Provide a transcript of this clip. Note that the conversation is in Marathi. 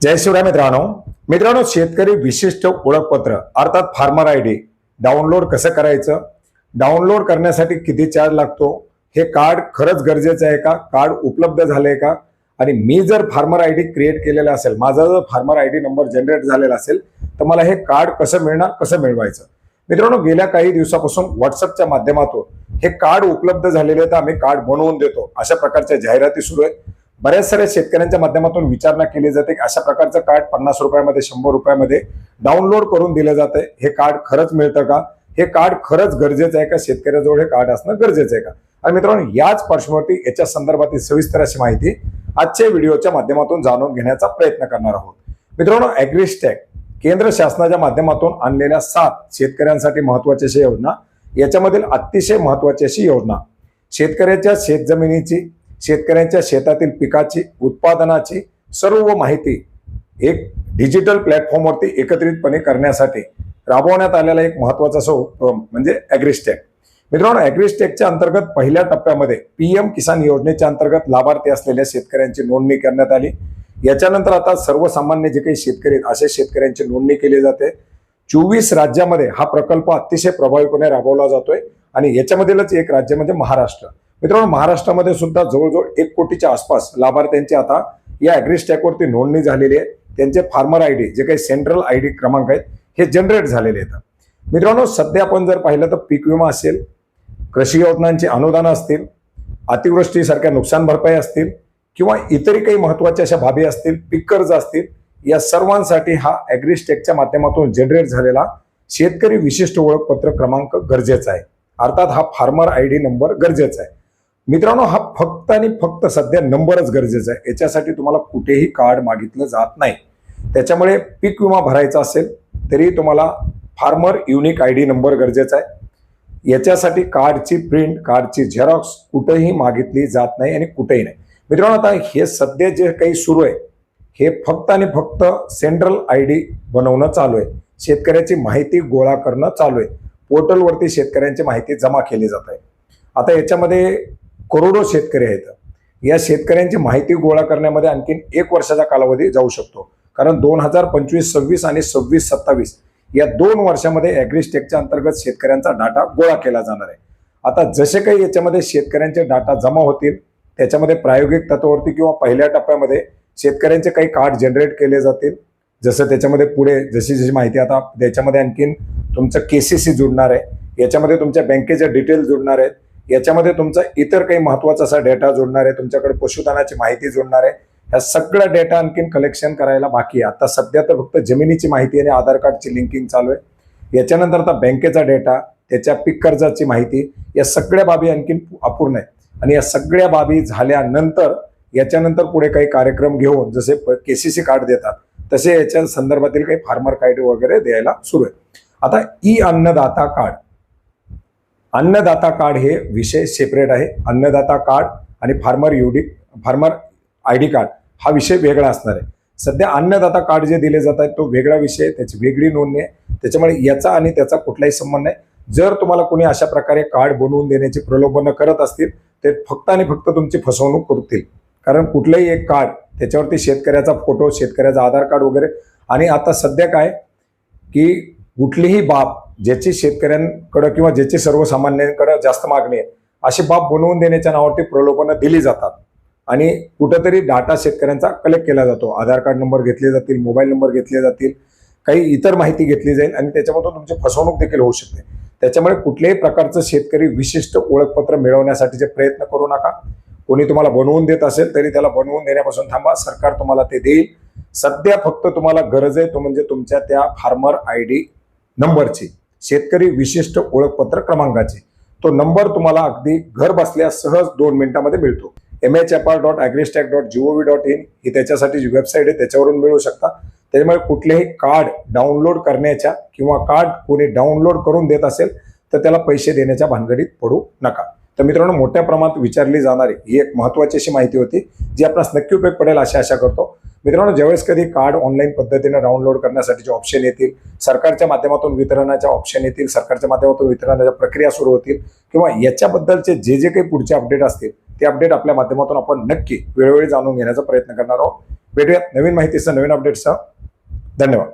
जय शिवराय मित्रांनो. मित्रांनो शेतकरी विशिष्ट ओळखपत्र अर्थात फार्मर आय डी डाउनलोड कसं करायचं? डाउनलोड करण्यासाठी किती चार्ज लागतो? हे कार्ड खरंच गरजेचं आहे का? कार्ड उपलब्ध झालंय का? आणि मी जर फार्मर आय डी क्रिएट केलेला असेल माझा जर farmer I D number generate झालेला असेल तर मला हे कार्ड कसं मिळणार कसं मिळवायचं? मित्रांनो गेल्या काही दिवसापासून व्हॉट्सअपच्या माध्यमातून हे कार्ड उपलब्ध झालेले तर आम्ही कार्ड बनवून देतो. अशा प्रकारच्या जाहिराती सुरू आहेत. बऱ्याच साऱ्या शेतकऱ्यांच्या माध्यमातून विचारणा केली जाते. की अशा प्रकारचं कार्ड पन्नास रुपयामध्ये शंभर रुपयामध्ये डाउनलोड करून दिलं जातंय. हे कार्ड खरंच मिळतं का? हे कार्ड खरंच गरजेचं आहे का? शेतकऱ्याजवळ हे कार्ड असणं गरजेचं आहे का? आणि मित्रांनो याच पार्श्वभूमीवरती याच्या संदर्भातील सविस्तर अशी माहिती आजच्या व्हिडिओच्या माध्यमातून जाणून घेण्याचा प्रयत्न करणार आहोत. मित्रांनो अॅग्रिस्टॅक केंद्र शासनाच्या माध्यमातून आणलेल्या सात शेतकऱ्यांसाठी महत्वाची अशी योजना याच्यामधील अतिशय महत्वाची अशी योजना शेतकऱ्याच्या शेतजमिनीची शेतकऱ्यांच्या शेतातील पिकाची उत्पादनाची सर्व माहिती एक डिजिटल प्लॅटफॉर्मवरती एकत्रितपणे करण्यासाठी राबवण्यात आलेला एक महत्त्वाचा सो म्हणजे ॲग्रिस्टेक मित्रांनो ॲग्रिस्टेकच्या अंतर्गत पहिल्या टप्प्यामध्ये पी एम किसान योजनेच्या अंतर्गत लाभार्थी असलेल्या शेतकऱ्यांची नोंदणी करण्यात आली. याच्यानंतर आता सर्वसामान्य जे काही शेतकरी आहेत अशा शेतकऱ्यांची नोंदणी केली जाते. चोवीस राज्यामध्ये हा प्रकल्प अतिशय प्रभावीपणे राबवला जातोय आणि याच्यामधीलच एक राज्य म्हणजे महाराष्ट्र. मित्रांनो महाराष्ट्रामध्ये सुद्धा जवळजवळ एक कोटीच्या आसपास लाभार्थ्यांची आता या अॅग्रिस्टॅकवरती नोंदणी झालेली आहे. त्यांचे फार्मर आय डी जे काही सेंट्रल आय डी क्रमांक आहेत हे जनरेट झालेले आहेत. मित्रांनो सध्या आपण जर पाहिलं तर पीक विमा असेल कृषी योजनांची अनुदानं असतील अतिवृष्टीसारख्या नुकसान भरपाई असतील किंवा इतरही काही महत्त्वाच्या अशा बाबी असतील पीक कर्ज असतील या सर्वांसाठी हा अॅग्रिस्टेकच्या माध्यमातून जनरेट झालेला शेतकरी विशिष्ट ओळखपत्र क्रमांक गरजेचा आहे. अर्थात हा फार्मर आय डी नंबर गरजेचा आहे. मित्रांनो हा फक्त आणि फक्त सध्या नंबरच गरजेचा आहे. याच्यासाठी तुम्हाला कुठेही कार्ड मागितलं जात नाही. त्याच्यामुळे पीक विमा भरायचा असेल तरी तुम्हाला farmer unique I D number गरजेचा आहे. याच्यासाठी कार्डची प्रिंट कार्डची झेरॉक्स कुठंही मागितली जात नाही आणि कुठेही नाही. मित्रांनो आता हे सध्या जे काही सुरू आहे हे फक्त आणि फक्त सेंट्रल आय डी बनवणं चालू आहे. शेतकऱ्याची माहिती गोळा करणं चालू आहे. पोर्टलवरती शेतकऱ्यांची माहिती जमा केली जात आहे. आता याच्यामध्ये करोडो शेतकरी आहेत. या शेतकऱ्यांची माहिती गोळा करण्यामध्ये आणखीन एक वर्षाचा कालावधी जाऊ शकतो. कारण दोन हजार पंचवीस सव्वीस आणि सव्वीस सत्तावीस या दोन वर्षामध्ये अॅग्रिस्टेकच्या अंतर्गत शेतकऱ्यांचा डाटा गोळा केला जाणार आहे. आता जसे काही याच्यामध्ये शेतकऱ्यांचे डाटा जमा होतील त्याच्यामध्ये प्रायोगिक तत्वावरती किंवा पहिल्या टप्प्यामध्ये शेतकऱ्यांचे काही कार्ड जनरेट केले जातील. जसं त्याच्यामध्ये पुढे जशी जशी माहिती आता त्याच्यामध्ये आणखीन तुमचं केसीसी जुडणार आहे. याच्यामध्ये तुमच्या बँकेचे डिटेल जुडणार आहेत. याच्यामध्ये तुमचा इतर काही महत्त्वाचा असा डेटा जोडणार आहे तुमच्याकडे पशुधनाची माहिती जोडणार आहे. ह्या सगळा डेटा आणखीन कलेक्शन करायला बाकी आहे. आता सध्या तर फक्त जमिनीची माहिती आणि आधार कार्डची लिंकिंग चालू आहे. याच्यानंतर आता बँकेचा डेटा त्याच्या पीक कर्जाची माहिती या सगळ्या बाबी आणखीन अपूर्ण आहेत. आणि या सगळ्या बाबी झाल्यानंतर याच्यानंतर पुढे काही कार्यक्रम घेऊन जसे केसीसी कार्ड देतात तसे याच्या संदर्भातील काही फार्मर कार्ड वगैरे द्यायला सुरू आहे. आता ई अन्नदाता कार्ड अन्नदाता कार्ड हे विषय सेपरेट आहे. अन्नदाता कार्ड आणि farmer U D farmer I D card हा विषय वेगळा असणार आहे. सध्या अन्नदाता कार्ड जे दिले जात आहेत तो वेगळा विषय त्याची वेगळी नोंदणी आहे. त्याच्यामुळे याचा आणि त्याचा कुठलाही संबंध नाही. जर तुम्हाला कोणी अशा प्रकारे कार्ड बनवून देण्याची प्रलोभनं करत असतील ते फक्त आणि फक्त तुमची फसवणूक करतील. कारण कुठलंही एक कार्ड त्याच्यावरती शेतकऱ्याचा फोटो शेतकऱ्याचा आधार कार्ड वगैरे. आणि आता सध्या काय की कुठलीही बाब ज्याची शेतकऱ्यांकडं किंवा ज्याची सर्वसामान्यांकडं जास्त मागणी आहे अशी बाब बनवून देण्याच्या नावावरती प्रलोभनं दिली जातात. आणि कुठंतरी डाटा शेतकऱ्यांचा कलेक्ट केला जातो. आधार कार्ड नंबर घेतले जातील मोबाईल नंबर घेतले जातील काही इतर माहिती घेतली जाईल आणि त्याच्यामधून तुमची फसवणूक देखील होऊ शकते. त्याच्यामुळे कुठल्याही प्रकारचं शेतकरी विशिष्ट ओळखपत्र मिळवण्यासाठीचे प्रयत्न करू नका. कोणी तुम्हाला बनवून देत असेल तरी त्याला बनवून देण्यापासून थांबा. सरकार तुम्हाला ते देईल. सध्या फक्त तुम्हाला गरज आहे तो म्हणजे तुमच्या त्या फार्मर आय डी नंबरची. शेतकरी विशिष्ट ओळखपत्र क्रमांकाचे. तो नंबर तुम्हाला अगदी घर बसल्या सहज दोन मिनिटांमध्ये मिळतो. M H F R dot AgriStack dot G O V dot in ही त्याच्यासाठी जी वेबसाईट आहे त्याच्यावरून मिळू शकता. त्याच्यामुळे कुठलेही कार्ड डाउनलोड करण्याच्या किंवा कार्ड कोणी डाउनलोड करून देत असेल तर त्याला पैसे देण्याच्या भानगडीत पडू नका. तर मित्रांनो मोठ्या प्रमाणात विचारली जाणारी ही एक महत्वाची अशी माहिती होती जी आपणास नक्की उपयोग पडेल अशी आशा करतो. मित्रांनो ज्यावेळेस कधी कार्ड ऑनलाईन पद्धतीने डाउनलोड करण्यासाठीचे ऑप्शन येतील सरकारच्या माध्यमातून वितरणाच्या ऑप्शन येतील सरकारच्या माध्यमातून वितरणाच्या प्रक्रिया सुरू होतील किंवा याच्याबद्दलचे जे जे काही पुढचे अपडेट असतील ते अपडेट आपल्या माध्यमातून आपण नक्की वेळोवेळी जाणून घेण्याचा प्रयत्न करणार आहोत. भेटूयात नवीन माहितीसह नवीन अपडेट्ससह धन्यवाद.